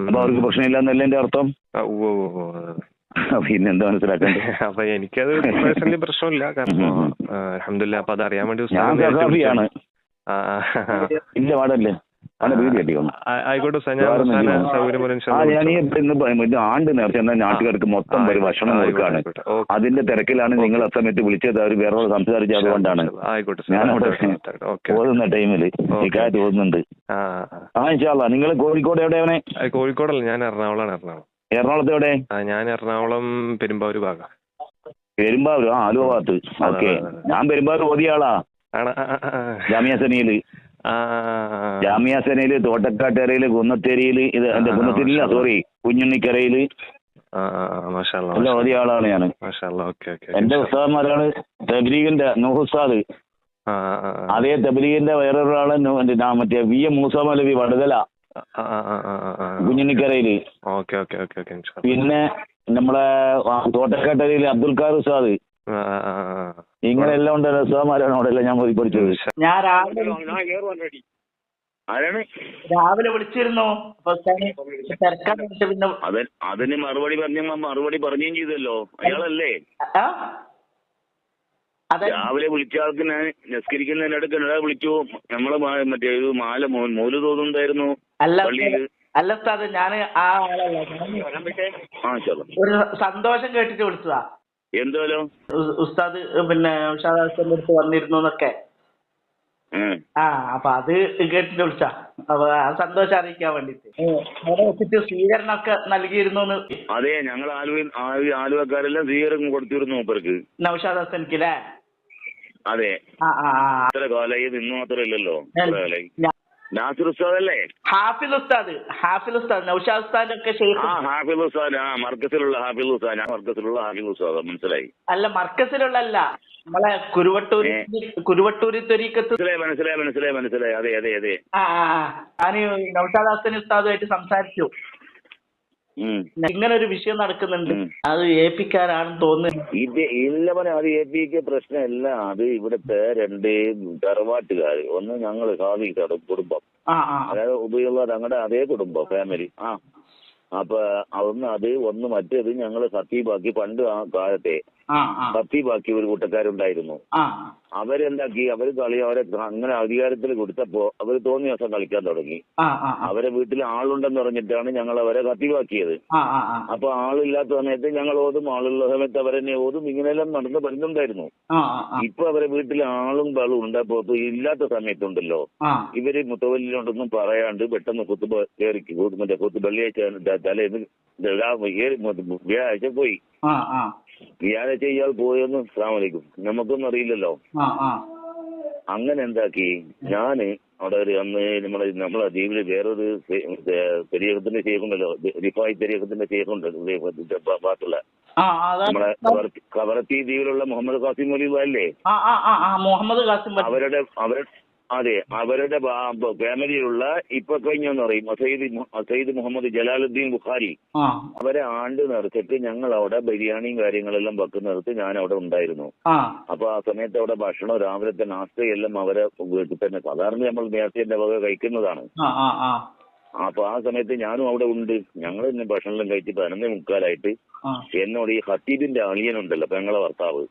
അപ്പൊ അവർക്ക്. പ്രശ്നമില്ല എന്നല്ല എന്റെ അർത്ഥം. പിന്നെന്താ മനസ്സിലാക്കണ്ടേ <laughs> അപ്പൊ എനിക്കത് പേഴ്സണലി പ്രശ്നമില്ല. കാരണം. അലഹമില്ല അപ്പൊ അത് അറിയാൻ വേണ്ടി. ഇല്ല പാടല്ലേ? ആയിക്കോട്ടെ ഉസ്താദ് ഞാൻ ഉസ്താദിനെ സൗകര്യം പോലെ ആണ്ട് നേർച്ച എന്നാൽ നാട്ടുകാർക്ക് മൊത്തം ഒരു ഭക്ഷണം കൊടുക്കാണ്. അതിന്റെ തിരക്കിലാണ് നിങ്ങൾ ആ സമയത്ത് വിളിച്ചത്. അവർ വേറെ സംസാരിച്ചത് അതുകൊണ്ടാണ്. ഞാൻ പോകുന്ന ടൈമിൽ ഈ കാര്യം ഓതുന്നുണ്ട്. ആ ഇൻഷാല്ല നിങ്ങൾ കോഴിക്കോട് എവിടെയാണ് കോഴിക്കോട് കോഴിക്കോടല്ല ഞാൻ എറണാകുളമാണ് എറണാകുളം. എറണാകുളത്ത് എവിടെ? ഞാൻ എറണാകുളം പെരുമ്പാവൂർ ഭാഗം. പെരുമ്പാവൂർ ആ ആലുവ ഭാഗത്ത്. ഓക്കെ. ഞാൻ പെരുമ്പാവൂർ ഓതിയ ആളാ. ജാമിയ സനയിൽ ആ, ജാമിയ സനയിൽ തോട്ടക്കാട്ടേരയിൽ കുന്നത്തേരിയിൽ ഇത് എന്റെ കുന്നത്തേരിയില്ല സോറി കുഞ്ഞുണ്ണിക്കരയിൽ ഓതിയ ആളാണ് ഞാൻ എന്റെ ഉസ്താദന്മാരാണ് തബ്ലീഗിന്റെ നൂഹ് ഉസ്താദ് ആ, ആ, ആ, ആ. അതേ തബ്ലീഗിന്റെ വേറൊരാൾ മറ്റേ വി എം മൂസ മലവി ആ. കുഞ്ഞുണ്ണിക്കരയിൽ. പിന്നെ നമ്മളെ തോട്ടക്കാട്ടരയിൽ അബ്ദുൽ ഖാർ ഉസ്താദ് ആ, ആ, ആ, ആ. ഇങ്ങനെ എല്ലാം ഉണ്ട് സുഖമാരാണ് അവിടെ എല്ലാം ഞാൻ പോയി പഠിച്ചത്. ഞാൻ രാവിലെ രാവിലെ വിളിച്ചിരുന്നു. പിന്നെ അതിന് മറുപടി പറഞ്ഞ മറുപടി പറഞ്ഞും ചെയ്തല്ലോ. അയാളല്ലേ? അതെ. രാവിലെ വിളിച്ച ആൾക്ക് ഞാൻ നിസ്കരിക്കുന്നതിനിടയ്ക്ക് എന്നാ വിളിച്ചു. നമ്മളെ മറ്റേ ഒരു മാല മോൻ മോൽ തോന്നുന്നുണ്ടായിരുന്നു അല്ല പള്ളിയിൽ അല്ല ഉസ്താദ് ഞാൻ ആ ഒരു സന്തോഷം കേട്ടിട്ട് വിളിച്ചതാ. എന്തോലോ ഉസ്താദ് പിന്നെ ഉഷാദാസിന്റെ അടുത്ത് വന്നിരുന്നു എന്നൊക്കെ ആ അപ്പൊ അത് കേട്ടിട്ട് വിളിച്ച. അപ്പൊ ആ സന്തോഷം അറിയിക്കാൻ വേണ്ടിട്ട്. അവിടെ വെച്ചിട്ട് സ്വീകരണമൊക്കെ നൽകിയിരുന്നു അതെ ഞങ്ങൾ ആലുവ ആലു- ആലുവക്കാരെല്ലാം സ്വീകരണം കൊടുത്തിരുന്നു മൂപ്പർക്ക്. നൌഷാദ് ഹസൻക്ക് അല്ലേ അതെ. ആ ആ ആ. അത്ര കാലായി ഇന്ന് മാത്രമല്ലല്ലോ ഹാഫിൽ ഉസ്താദ് ഹാഫിൽ ഉസ്താദ് നൌഷാദ് ഒക്കെ ആ ഷെയ്ഖ് ഹാഫിൽ ഉസ്താദ് ആ മർക്കസിലുള്ള ഹാഫിൽ ഉസ്താദ് ഞാൻ മർക്കസിലുള്ള ഹാഫിൽ ഉസ്താദ് മനസ്സിലായി. അല്ല മർക്കസിലുള്ളല്ല നമ്മളെ കുരുവട്ടൂരി കുരുവട്ടൂരി ത്വരീക്കത്ത് മനസ്സിലായി മനസ്സിലായി മനസ്സിലായി അതെ അതെ അതെ. ആ ഞാൻ നൌഷാദ് ഹസൻ ഉസ്താദുമായിട്ട് സംസാരിച്ചു. ഇങ്ങനെ ഒരു വിഷയം നടക്കുന്നുണ്ട്. അത് ഏൽപ്പിക്കാനാണ് തോന്നുന്നു. ഇത് ഇല്ലവനെ അത് എ പിക്ക് പ്രശ്നമല്ല. അത് ഇവിടുത്തെ രണ്ട് തറവാട്ടുകാർ ഒന്ന് ഞങ്ങൾ ഹാദി കുടുംബം. അതായത് ഉപയോഗ ഞങ്ങളുടെ അതേ കുടുംബം ഫാമിലി ആ. അപ്പൊ ഒന്ന് അത് ഒന്ന് മറ്റേത് ഞങ്ങൾ സത്യമാക്കി പണ്ട് ആ കാലത്തെ ആ ബാക്കി ഒരു കൂട്ടക്കാരുണ്ടായിരുന്നു. അവരെന്താക്കി? അവർ കളി അവരെ അങ്ങനെ അധികാരത്തിൽ കൊടുത്തപ്പോ അവർ തോന്നിയ ദിവസം കളിക്കാൻ തുടങ്ങി. അവരെ വീട്ടിൽ ആളുണ്ടെന്ന് പറഞ്ഞിട്ടാണ് ഞങ്ങൾ അവരെ കത്തിവാക്കിയത്. അപ്പൊ ആളില്ലാത്ത സമയത്ത് ഞങ്ങൾ ഓതും ആളുള്ള സമയത്ത് അവരെന്നെ ഓതും ഇങ്ങനെയെല്ലാം നടന്ന് വരുന്നുണ്ടായിരുന്നു. ഇപ്പൊ അവരെ വീട്ടിൽ ആളും ബളും ഉണ്ടപ്പോ ഇല്ലാത്ത സമയത്തുണ്ടല്ലോ. ഇവർ മുത്തവല്ലിനോടൊന്നും പറയാണ്ട് പെട്ടെന്ന് കുത്തുബ കയറി മറ്റേ കുത്തു വെള്ളിയാഴ്ച തലേന്ന് വ്യാഴാഴ്ച പോയി. വ്യാഴാഴ്ച ഇയാൾ പോയെന്ന് സാമലിക്കും നമുക്കൊന്നും അറിയില്ലല്ലോ. അങ്ങനെ എന്താക്കി? ഞാൻ അവിടെ ഒരു അന്ന് നമ്മളെ നമ്മളെ ദ്വീപിൽ വേറൊരു പെരിയത്തിന്റെ ഷേഖുണ്ടല്ലോ റിഫായി പെരിയത്തിന്റെ ഷേഖുണ്ട് ഭാഗത്തുള്ള നമ്മളെ കവറത്തി- ദ്വീപിലുള്ള മുഹമ്മദ് ഖാസിം മൊലി അല്ലേ? അവരുടെ അവരുടെ അതെ അവരുടെ ഫാമിലിയിലുള്ള ഇപ്പൊ കഴിഞ്ഞെന്ന് പറയും അസൈദ് അസൈദ് മുഹമ്മദ് ജലാലുദ്ദീൻ ബുഖാരി. അവരെ ആണ്ട് നിർത്തിട്ട് ഞങ്ങൾ അവിടെ ബിരിയാണിയും കാര്യങ്ങളെല്ലാം വെക്കുന്നിടത്ത് ഞാൻ അവിടെ ഉണ്ടായിരുന്നു. അപ്പൊ ആ സമയത്ത് അവിടെ ഭക്ഷണം രാവിലത്തെ നാസ്തയെല്ലാം അവരെ വീട്ടിൽ തന്നെ സാധാരണ നമ്മൾ നേരത്തെ വക കഴിക്കുന്നതാണ്. അപ്പൊ ആ സമയത്ത് ഞാനും അവിടെ ഉണ്ട്. ഞങ്ങൾ ഇന്ന് ഭക്ഷണം കഴിച്ച് പതിനൊന്ന് മുക്കാലായിട്ട്. എന്നോട് ഈ ഹത്തീബിന്റെ അളിയനുണ്ടല്ലോ പെങ്ങളെ ഭർത്താവ്.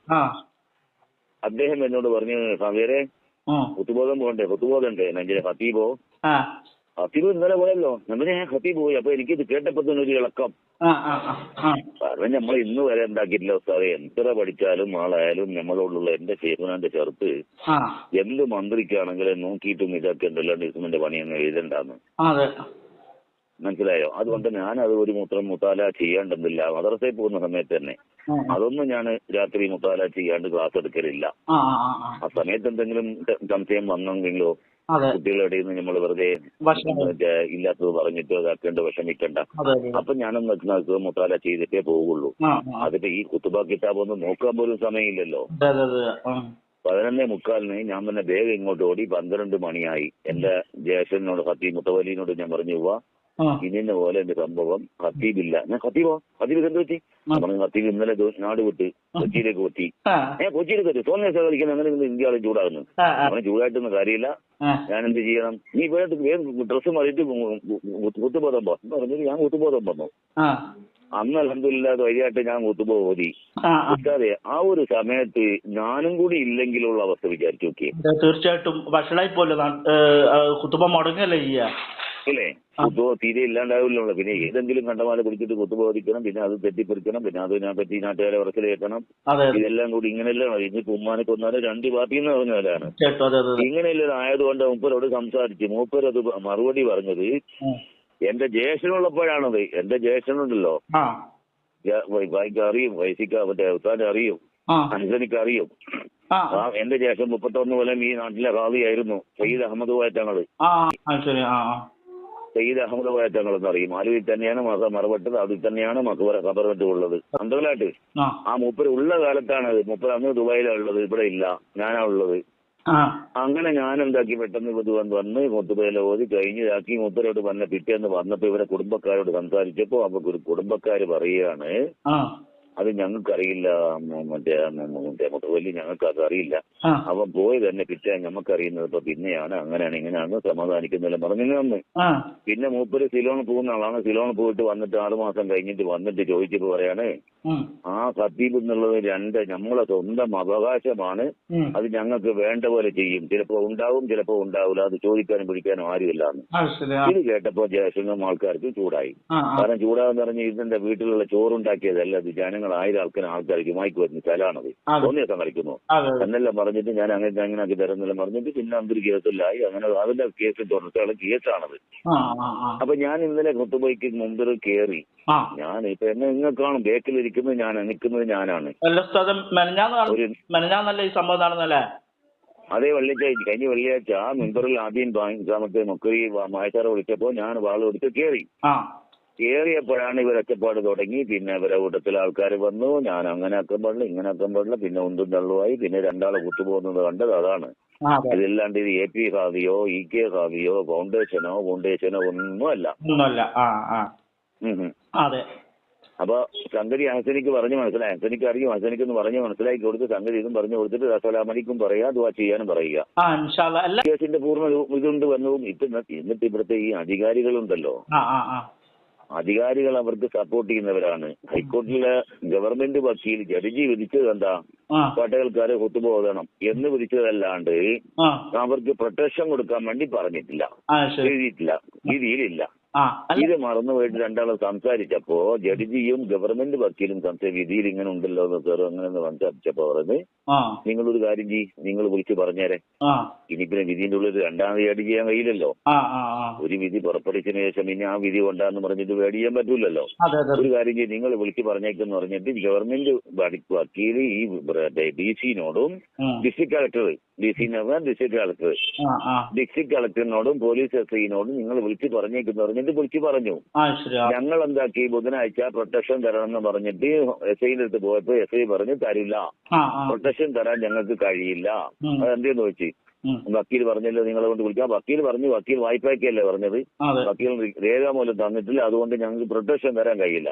അദ്ദേഹം എന്നോട് പറഞ്ഞു സവേരെ. കുത്തുബോധം പോകണ്ടേ? കുത്തുബോധണ്ടേ നെഞ്ചിലെ ഹത്തീബോ. ആ. ഹത്തീബ് ഇന്നലെ പോയല്ലോ. നമ്മളെ ഹത്തീബ് പോയി. അപ്പൊ എനിക്കിത് കേട്ടപ്പോ തന്നെ ഒരു ഇളക്കം. പറഞ്ഞ കാരണം നമ്മൾ ഇന്ന് വരെ ഉണ്ടാക്കിയിട്ടില്ല സാറെ എത്ര പഠിച്ചാലും ആളായാലും നമ്മളോടുള്ള എന്റെ ചേക്കുനാന്റെ ചെറുത്ത് എന്ത് മന്ത്രിക്കാണെങ്കിലും നോക്കിയിട്ടും ഇതാക്കേണ്ടല്ലോ ഡിസ്മിന്റെ പണിയൊന്നും എഴുതണ്ടാന്ന്. മനസ്സിലായോ? അതുകൊണ്ട് ഞാൻ അത് ഒരു മൂത്രം മുത്താല ചെയ്യാണ്ടെന്നില്ല. മദ്രസയിൽ പോകുന്ന സമയത്ത് തന്നെ അതൊന്നും ഞാൻ രാത്രി മുത്താല ചെയ്യാണ്ട് ക്ലാസ് എടുക്കലില്ല. ആ സമയത്ത് എന്തെങ്കിലും സംശയം വന്നെങ്കിലോ കുട്ടികളുടെ നിന്ന് നമ്മൾ വെറുതെ ഇല്ലാത്തത് പറഞ്ഞിട്ടോ ഇതാക്കേണ്ട വിഷമിക്കണ്ട. അപ്പൊ ഞാനൊന്ന് നോക്കുക മുത്താല ചെയ്തിട്ടേ പോവുള്ളൂ. അതിപ്പോ ഈ കുത്തുബ കിതാബ് ഒന്നും നോക്കാൻ പോലും സമയമില്ലല്ലോ. പതിനൊന്നേ മുക്കാലിന് ഞാൻ തന്നെ വേഗം ഇങ്ങോട്ട് ഓടി പന്ത്രണ്ട് മണിയായി. എന്റെ ജ്യേഷ്ഠനോട് ഫത്തി മുത്തവലിനോട് ഞാൻ പറഞ്ഞു പോവാ ഇന്നിന്ന പോലെ എന്റെ സംഭവം ഹത്തീബില്ല ഞാൻ ഹത്തീബോ ഹത്തീബ് എന്ത് പറ്റി? പറഞ്ഞു ഹത്തീബ് ഇന്നലെ നാട് വിട്ട് കൊച്ചിയിലേക്ക് പറ്റി ഞാൻ കൊച്ചിയിലേക്ക് പറ്റി തോന്നിയ ദിവസം കളിക്കുന്ന അങ്ങനെ ഇന്ത്യ ആളും ചൂടാകുന്നു. അവന് ചൂടായിട്ടൊന്നും കാര്യമില്ല. ഞാൻ എന്ത് ചെയ്യണം? നീ വേറെ വേഗം ഡ്രസ്സ് മാറിയിട്ട് കുത്തുബോധം പോ എന്ന് പറഞ്ഞിട്ട് ഞാൻ കുത്തുബോധം വന്നു അന്ന് അലഹമില്ലാതെ വഴിയായിട്ട് ഞാൻ കുത്തുബോ ഓതി ആ അതെ ആ ഒരു സമയത്ത് ഞാനും കൂടി ഇല്ലെങ്കിലുള്ള അവസ്ഥ വിചാരിച്ചു നോക്കിയേ. തീർച്ചയായിട്ടും വഷളായി പോലെ കുത്തുമ്പ മുടങ്ങല്ലേ ചെയ്യ? ഇല്ലേ ഇപ്പോ തീരെ ഇല്ലാണ്ടാവില്ലല്ലോ പിന്നെ ഏതെങ്കിലും കണ്ടമാല കുടിച്ചിട്ട് കൊത്തുപോധിക്കണം പിന്നെ അത് തെറ്റിപ്പറിക്കണം. പിന്നെ അതിനെ പറ്റി നാട്ടുകാരെ ഉറച്ചിലേക്കണം അതെ അതെ. ഇതെല്ലാം കൂടി ഇങ്ങനെയല്ല? ഇനി ഉമ്മാനെ കൊന്നാലും രണ്ട് പാർട്ടി എന്ന് അതെ ഇങ്ങനെയല്ല ആയതുകൊണ്ട് മൂപ്പരോട് സംസാരിച്ച് മൂപ്പരത് മറുപടി പറഞ്ഞത്. എന്റെ ജ്യേഷ്ഠനുള്ളപ്പോഴാണത്. എന്റെ ജ്യേഷ്ഠനുണ്ടല്ലോ. അറിയും. വൈസിക്ക മറ്റേ ഉസ്താദിനെ അറിയും. അനുസരിക്ക് അറിയും. എന്റെ ജ്യേഷ്ഠൻ മുപ്പത്തൊന്ന് കൊല്ലം ഈ നാട്ടിലെ റാവിയായിരുന്നു സയ്യിദ് അഹമ്മദ് സയ്യിദ് അഹമ്മദ് പോയറ്റങ്ങൾ എന്ന് അറിയും ആലുവിൽ തന്നെയാണ് മസ മറവട്ടത് അതിൽ തന്നെയാണ് മക്കബറ ഖബറട്ട് ഉള്ളത് ആ. മൂപ്പര് ഉള്ള കാലത്താണ് മൂപ്പര് അന്ന് ദുബായിലാണ് ഉള്ളത് ഇവിടെ ഇല്ല ഞാനാ ഉള്ളത്. അങ്ങനെ ഞാൻ എന്താക്കി പെട്ടെന്ന് ഇത് വന്ന് വന്ന് മുത്തുപേല ഓതി കഴിഞ്ഞ് ഇതാക്കി മൂപ്പരോട് വന്ന പിറ്റേന്ന് വന്നപ്പോ ഇവരെ കുടുംബക്കാരോട് സംസാരിച്ചപ്പോ അവർക്ക് ഒരു കുടുംബക്കാര് പറയുകയാണ് ആ. അത് ഞങ്ങൾക്കറിയില്ല മറ്റേ മറ്റേ മുത്തുവല്ലി ഞങ്ങൾക്ക് അത് അറിയില്ല അവൻ പോയി തന്നെ പിറ്റേ നമുക്കറിയുന്നത് ഇപ്പൊ പിന്നെയാണ് അങ്ങനെയാണ് ഇങ്ങനെയാണ് സമാധാനിക്കുന്നില്ല പറഞ്ഞു വന്ന്. ആ. പിന്നെ മൂപ്പര് സിലോൺ പോകുന്ന ആളാണ്. സിലോൺ പോയിട്ട് വന്നിട്ട് ആറു മാസം കഴിഞ്ഞിട്ട് വന്നിട്ട് ചോദിച്ചിട്ട് പറയാണ് ആ. ഖത്തീബ് എന്നുള്ളത് രണ്ട് നമ്മളെ സ്വന്തം അവകാശമാണ്. അത് ഞങ്ങൾക്ക് വേണ്ട പോലെ ചെയ്യും. ചിലപ്പോ ഉണ്ടാവും ചിലപ്പോ ഉണ്ടാവില്ല അത് ചോദിക്കാനും പിടിക്കാനും ആരുമില്ലാന്ന്. ആ ശരി ഇത് കേട്ടപ്പോ ജയസിംഗം ആൾക്കാർക്ക് ചൂടായി. കാരണം ചൂടാന്ന് പറഞ്ഞ ഇതിന്റെ വീട്ടിലുള്ള ചോറുണ്ടാക്കിയതല്ല ഇത് ജനങ്ങൾ ആയിരം ആൾക്കാർ ആൾക്കാർക്ക് മായ്ക്ക് വരുന്ന സ്ഥലമാണത് തോന്നിയ കളിക്കുന്നു. എന്നെല്ലാം പറഞ്ഞിട്ട് ഞാൻ അങ്ങനെ അങ്ങനെ ആക്കി തരുന്നില്ല. പറഞ്ഞിട്ട് പിന്നെ അതൊരു കേസിലായി അങ്ങനെ അതിന്റെ കേസ് തുടർച്ചയുള്ള കേസാണത്. അപ്പൊ ഞാൻ ഇന്നലെ കുത്തുബൈക്ക് മുമ്പിൽ കേറി. ഞാൻ ഇപ്പൊ എന്നെ നിങ്ങൾ കാണും. ബേക്കിലിരിക്കുന്നത് ഞാൻ നിൽക്കുന്നത് ഞാനാണ്. ഈ സംഭവം നടന്നല്ലേ? അതേ വെള്ളിയാഴ്ച കഴിഞ്ഞ വെള്ളിയാഴ്ച ആ മെമ്പറിൽ ആദ്യം ബാങ്കാമത്തെ മുക്കരി മായച്ചാറ് വിളിച്ചപ്പോ ഞാൻ വാൾ കൊടുത്ത് കേറി. കയറിയപ്പോഴാണ് ഇവർ ഒറ്റപ്പാട് തുടങ്ങി. പിന്നെ ഇവരെ കൂട്ടത്തിൽ ആൾക്കാർ വന്നു. ഞാൻ അങ്ങനെ ആക്കാൻ പാടില്ല ഇങ്ങനെ ആക്കാൻ പാടില്ല. പിന്നെ ഉന്തും തള്ളുമായി. പിന്നെ രണ്ടാളെ കുത്തുപോകുന്നത് കണ്ടത് അതാണ്. ഇതില്ലാണ്ട് ഇത് എ പി ഹാദിയോ ഇ കെ ഹാദിയോ ഫൗണ്ടേഷനോ ഫൗണ്ടേഷനോ ഒന്നുമല്ല. അതെ. അപ്പൊ സംഗതി ഹസനിക്ക് പറഞ്ഞു മനസ്സിലായി. ഹസനിക്ക് അറിയും. ഹസനിക്ക് ഒന്ന് പറഞ്ഞു മനസ്സിലാക്കി കൊടുത്ത് സംഗതി ഇതും പറഞ്ഞു കൊടുത്തിട്ട് അസലാമലിക്കും പറയാ ദുവാ ചെയ്യാനും പറയുക. കേസിന്റെ പൂർണ ഇതുണ്ട് വന്നതും ഇപ്പൊ എന്നിട്ട് ഇവിടുത്തെ ഈ അധികാരികളുണ്ടല്ലോ. അധികാരികൾ അവർക്ക് സപ്പോർട്ട് ചെയ്യുന്നവരാണ്. ഹൈക്കോടതിയിലെ ഗവൺമെന്റ് വക്കീൽ ജഡ്ജി വിധിച്ചത് എന്താ? ആ. കൊത്തുപോകണം എന്ന് വിധിച്ചതല്ലാണ്ട് അവർക്ക് പ്രൊട്ടക്ഷൻ കൊടുക്കാൻ വേണ്ടി പറഞ്ഞിട്ടില്ല. എഴുതിയിട്ടില്ല. രീതിയിലില്ല. ഇത് മറന്നുപോയിട്ട് രണ്ടാളും സംസാരിച്ചപ്പോ ജഡ്ജിയും ഗവൺമെന്റ് വക്കീലും സംസാരിച്ച വിധിയിൽ ഇങ്ങനെ ഉണ്ടല്ലോ എന്ന് സാർ അങ്ങനെ സംസാരിച്ചപ്പോ പറഞ്ഞ് നിങ്ങളൊരു കാര്യം ചെയ്യ് നിങ്ങൾ വിളിച്ചു പറഞ്ഞേരെ. ഇനി പിന്നെ വിധിന്റെ ഉള്ളിൽ രണ്ടാമത് ഏഡ് ചെയ്യാൻ കഴിയില്ലല്ലോ. ഒരു വിധി പുറപ്പെടുത്തിന് ശേഷം ഇനി ആ വിധി കൊണ്ടാന്ന് പറഞ്ഞിട്ട് വേഡ് ചെയ്യാൻ പറ്റൂലല്ലോ. ഒരു കാര്യം ചെയ്യ് നിങ്ങൾ വിളിച്ച് പറഞ്ഞേക്കെന്ന് പറഞ്ഞിട്ട് ഗവൺമെന്റ് വക്കീൽ ഈ D സിനോടും. District collector D C district collector. District കളക്ടറിനോടും police S ഐനോടും നിങ്ങൾ വിളിച്ച് പറഞ്ഞേക്കെന്ന് പറഞ്ഞിട്ട് വിളിച്ച് പറഞ്ഞു. ഞങ്ങൾ എന്താക്കി ബുധനാഴ്ച പ്രൊട്ടക്ഷൻ തരണം എന്ന് പറഞ്ഞിട്ട് എസ് ഐന്റെ അടുത്ത് പോയപ്പോ എസ് ഐ പറഞ്ഞു തരില്ല. പ്രൊട്ടക്ഷൻ തരാൻ ഞങ്ങൾക്ക് കഴിയില്ല. അത് അതെന്തേന്ന് ഉം. വക്കീൽ പറഞ്ഞല്ലോ നിങ്ങളെ കൊണ്ട് വിളിക്കാം വക്കീൽ പറഞ്ഞു വക്കീൽ വായ്പയ്ക്കല്ലേ പറഞ്ഞത്? വക്കീൽ രേഖാമൂലം തന്നിട്ടില്ല. അതുകൊണ്ട് ഞങ്ങൾക്ക് പ്രൊട്ടക്ഷൻ തരാൻ കഴിയില്ല.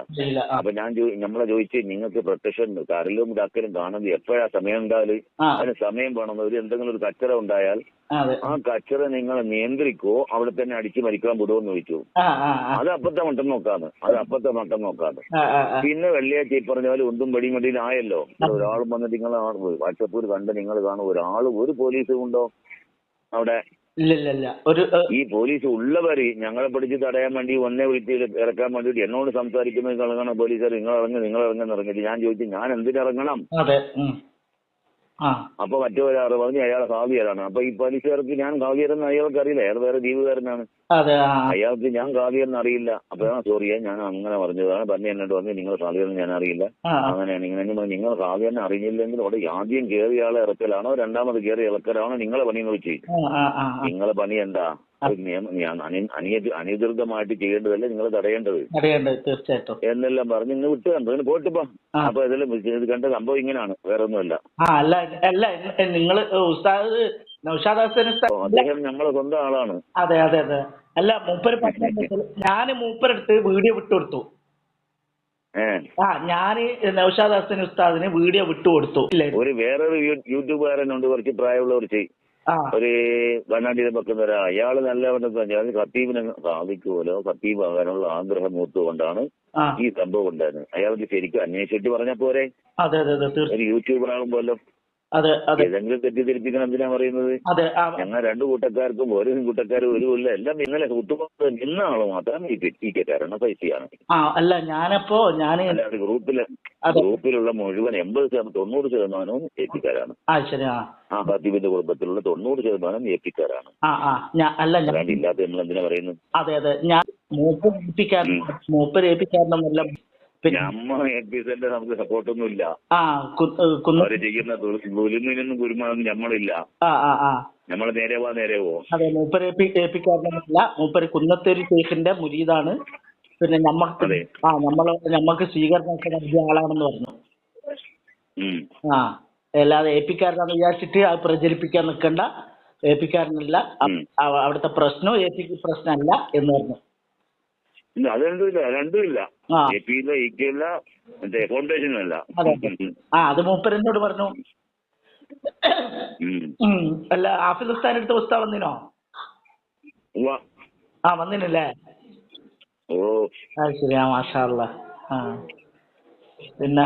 അപ്പൊ ഞാൻ നമ്മളെ ചോദിച്ചു നിങ്ങൾക്ക് പ്രൊട്ടക്ഷൻ കരലും ഇതാക്കലും കാണുന്നത് എപ്പോഴാ സമയം ഉണ്ടാവൽ? അതിന് സമയം വേണം ഒരു എന്തെങ്കിലും ഒരു കച്ചറ ഉണ്ടായാൽ ആ കച്ചറ നിങ്ങൾ നിയന്ത്രിക്കോ അവിടെ തന്നെ അടിച്ചു മരിക്കാൻ വിടുമോന്ന് ചോദിച്ചു. അത് അപ്പത്തെ മട്ടം നോക്കാന്ന്. അത് അപ്പത്തെ മട്ടം നോക്കാന്ന്. പിന്നെ വെള്ളിയാഴ്ച ഈ പറഞ്ഞ പോലെ ഒന്നും പടിയും മടിയിലായല്ലോ ആയല്ലോ. ഒരാളും വന്നിട്ട് നിങ്ങൾ വാട്സപ്പിൽ കണ്ട് നിങ്ങൾ കാണും. ഒരാൾ ഒരു പോലീസ് ഉണ്ടോ അവിടെ? ഈ പോലീസ് ഉള്ളവര് ഞങ്ങളെ പിടിച്ച് തടയാൻ വേണ്ടി ഒന്നേ വിളിച്ച് ഇറക്കാൻ വേണ്ടിയിട്ട് എന്നോട് സംസാരിക്കുന്നത് കളങ്ങണം പോലീസുകാർ നിങ്ങൾ ഇറങ്ങി നിങ്ങൾ ഇറങ്ങുന്ന ഇറങ്ങിയിട്ട് ഞാൻ ചോദിച്ചു ഞാൻ എന്തിനിറങ്ങണം അതെ മറ്റേ ഒരാൾ അപ്പൊ പറഞ്ഞു അയാൾ കാവ്യരാണ്. അപ്പൊ ഈ പോലീസുകാർക്ക് ഞാൻ കാവ്യരെന്ന് അയാൾക്ക് അറിയില്ല അയാൾ വേറെ ദ്വീപുകാരനാണ് അയാൾക്ക് ഞാൻ കാവ്യെന്ന് അറിയില്ല. അപ്പൊ സോറിയെ ഞാൻ അങ്ങനെ പറഞ്ഞതാണ് പറഞ്ഞു എന്നോട് പറഞ്ഞു നിങ്ങൾ കാവ്യെന്ന് ഞാൻ അറിയില്ല. അങ്ങനെയാണ് ഇങ്ങനെ. നിങ്ങൾ ഹാവിയറിനെ അറിഞ്ഞില്ലെങ്കിൽ അവിടെ ആദ്യം കയറിയ ആളെ ഇറക്കലാണോ. രണ്ടാമത് കേറിയ ഇറക്കലാണോ നിങ്ങളെ പണി എന്ന് വെച്ച്. നിങ്ങളെ പണി എന്താ? ഒരു ചെയ്യേണ്ടതല്ല നിങ്ങൾ തടയേണ്ടത്? തീർച്ചയായിട്ടും. എന്നെല്ലാം പറഞ്ഞ് ഇന്ന് വിട്ടു കണ്ടു പിന്നെ പോയിട്ടിപ്പോ. അപ്പൊ ഇതെല്ലാം ഇത് കണ്ട സംഭവം ഇങ്ങനെയാണ് വേറെ ഒന്നുമല്ല. അല്ല അല്ല നിങ്ങൾ ഉസ്താദ് നൗഷാദ് ഹസൻ അദ്ദേഹം നമ്മളെ സ്വന്തം ആളാണ്. അതെ അതെ അതെ. അല്ല മൂപ്പര് <laughs> ഞാൻ മൂപ്പരെടുത്ത് വീഡിയോ വിട്ടുകൊടുത്തു ആ ഞാൻ നൗഷാദ് ഹസൻ ഉസ്താദിന് വീഡിയോ വിട്ടുകൊടുത്തു ഒരു വേറൊരു യൂട്യൂബുകാരനുണ്ട് കുറച്ച് പ്രായമുള്ളവർ ചെയ്യും ഒരു വണ്ണാണ്ടിയിൽ വെക്കുന്ന ഒരാൾ അയാൾ നല്ലവണ്ണം ഞാൻ ഖത്തീബിനെ സാധിക്കുമല്ലോ ഖത്തീബ് ആകാനുള്ള ആഗ്രഹം മൂത്തുകൊണ്ടാണ് ഈ സംഭവം ഉണ്ടായിരുന്നത്. അയാൾക്ക് ശരിക്കും അന്വേഷിച്ചിട്ട് പറഞ്ഞ പോരെ? അതെ അതെ അതെ ഒരു യൂട്യൂബർ ആകുമ്പോല്ലോ അതെ അതെ ഏതെങ്കിലും തെറ്റിദ്ധരിപ്പിക്കണം എന്തിനാ പറയുന്നത്? ഞങ്ങൾ രണ്ടു കൂട്ടക്കാർക്കും ഒരു കൂട്ടക്കാരും ഒരു കൊല്ലം എല്ലാം ഇന്നലെ കൂട്ടുമ്പോൾ നിന്ന ആൾ മാത്രം ഈ തെറ്റിക്കാരാണ് പൈസയാണ്. അല്ല ഞാനപ്പോ ഞാൻ ഗ്രൂപ്പിൽ ഗ്രൂപ്പിലുള്ള മുഴുവൻ എൺപത് ശതമാനം തൊണ്ണൂറ് ശതമാനവും എ ആ ഹത്തീബിന്റെ കുടുംബത്തിലുള്ള തൊണ്ണൂറ് ശതമാനം ഞാൻ അല്ലാണ്ട് ഇല്ലാത്ത നമ്മൾ എന്തിനാ പറയുന്നത്? അതെ അതെ. ഞാൻ മൂപ്പർ ഏൽപ്പിക്കാൻ മൂപ്പർ ഏൽപ്പിക്കാരനൊന്നുമല്ല പിന്നെ നമ്മ എ പി നമുക്ക് സപ്പോർട്ടൊന്നുമില്ല. അവർ ചെയ്യുന്ന ആ ആ ആ. നമ്മൾ നേരെ പോവാ നേരെ പോവോ അതെ മൂപ്പർ ഏൽപ്പി ഏൽപ്പിക്കാരനൊന്നുമില്ല മൂപ്പർ കുന്നത്തേരി ഷെയ്ഖിന്റെ മുരീദാണ് പിന്നെ നമ്മക്ക്. ആ നമ്മൾ നമ്മക്ക് സ്വീകരണമൊക്കെ നൽകിയ ആളാണെന്ന് പറഞ്ഞു. ആ അല്ലാതെ ഏപ്പിക്കാരനാന്ന് വിചാരിച്ചിട്ട് അത് പ്രചരിപ്പിക്കാൻ നിൽക്കണ്ട എ പിക്കാരനല്ല. ഉം. അവ- അവിടുത്തെ പ്രശ്നവും ഏപ്പി പ്രശ്നമല്ല എന്ന് പറഞ്ഞു. ഇല്ല അത് എ മറ്റേ ആ അത് മൂപ്പരെന്നോട് പറഞ്ഞു. അല്ല ഹാഫിദ് ഉസ്താൻ ഉസ്താ വന്നിനോ ആ വന്നിനല്ലേ? ഓ. അത് ശരി. ആ മാഷാ അല്ലാ. ആ. പിന്നെ?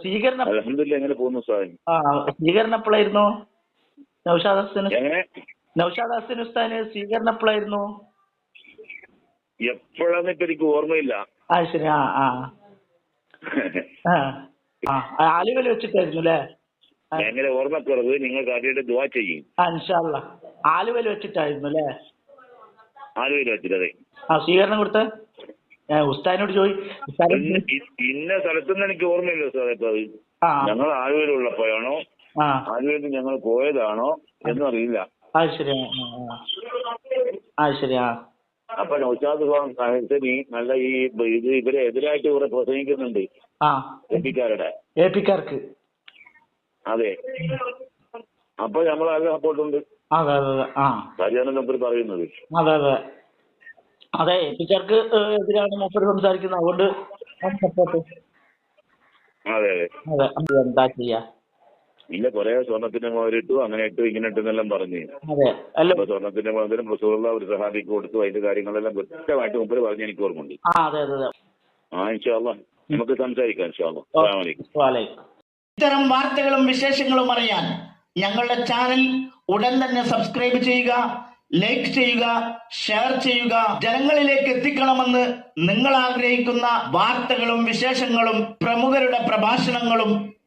സ്വീകരണം എങ്ങനെ പോകുന്നു ആ സ്വീകരണം എപ്പോഴായിരുന്നു നൗഷാദ് ഹസൻ നൗഷാദ് ഹസൻ ഉസ്താന് സ്വീകരണം എപ്പോഴായിരുന്നു എപ്പോഴാന്ന് ഇപ്പൊ എനിക്ക് ഓർമ്മയില്ല. ആ ശരി. ആ ആ. ആ ആലുവയിൽ വെച്ചിട്ടായിരുന്നു അല്ലേ? ഭയങ്കര ഓർമ്മക്കുറവ്. നിങ്ങൾ കാര്യമായിട്ട് ദുവാ ചെയ്യും. ആ ഇൻഷാല്ല ആലുവയിൽ വെച്ചിട്ടായിരുന്നു അല്ലേ? ആലുവയിൽ അതെ. ആ സ്വീകരണം കൊടുത്ത? ഉസ്താദിനോട് ചോദി ഉസ്താദിനോട് ഇന്ന സ്ഥലത്തുനിന്ന് എനിക്ക് ഓർമ്മയില്ല സാറേ ഇപ്പൊ ഞങ്ങൾ ആലുവയിലുള്ളപ്പോഴാണോ ആലുവയിൽ ഞങ്ങൾ പോയതാണോ എന്നറിയില്ല. അത് ശരിയാ അത് ശരി ആ. അപ്പൊ നൗഷാദ് സാഹിബിന് നല്ല ഈ ഇത് ഇവരെ എതിരായിട്ട് ഇവിടെ പ്രസംഗിക്കുന്നുണ്ട്. ആ. എപ്പിക്കാരുടെ എ പിക്കാർക്ക് അതെ. അപ്പൊ നമ്മൾ അത് സപ്പോർട്ടുണ്ട് അതെ. അതെ കാര്യമാണ് നമ്മൾ പറയുന്നത്. അതെ അതെ. അതെ എ പിക്കാർക്ക് എതിരാണ് മൂപ്പർ സംസാരിക്കുന്നത്. അതുകൊണ്ട് സപ്പോർട്ട് അതെ അതെ. അതെ അത്. എന്താ ചെയ്യാ? ഇല്ല കൊറേ സ്വർണത്തിന്റെ മോരിട്ടു അങ്ങനെ ഇട്ടു ഇങ്ങനെ ഇട്ടു എന്നെല്ലാം പറഞ്ഞു. അതെ. അല്ല. അപ്പൊ സ്വർണത്തിന്റെ മോതിരം റസൂലുള്ള ഒരു സഹാബിക്ക് കൊടുത്തു അതിന്റെ കാര്യങ്ങളെല്ലാം കൃത്യമായിട്ട് മുമ്പിൽ പറഞ്ഞ് എനിക്ക് ഓർമ്മയുണ്ട്. ആ ഇൻഷാല്ല നമുക്ക് സംസാരിക്കാം ഇൻഷാല്ല ഇത്തരം വാർത്തകളും വിശേഷങ്ങളും അറിയാൻ ഞങ്ങളുടെ ചാനൽ ഉടൻ തന്നെ സബ്സ്ക്രൈബ് ചെയ്യുക ലൈക്ക് ചെയ്യുക ഷെയർ ചെയ്യുക. ജനങ്ങളിലേക്ക് എത്തിക്കണമെന്ന് നിങ്ങൾ ആഗ്രഹിക്കുന്ന വാർത്തകളും വിശേഷങ്ങളും പ്രമുഖരുടെ പ്രഭാഷണങ്ങളും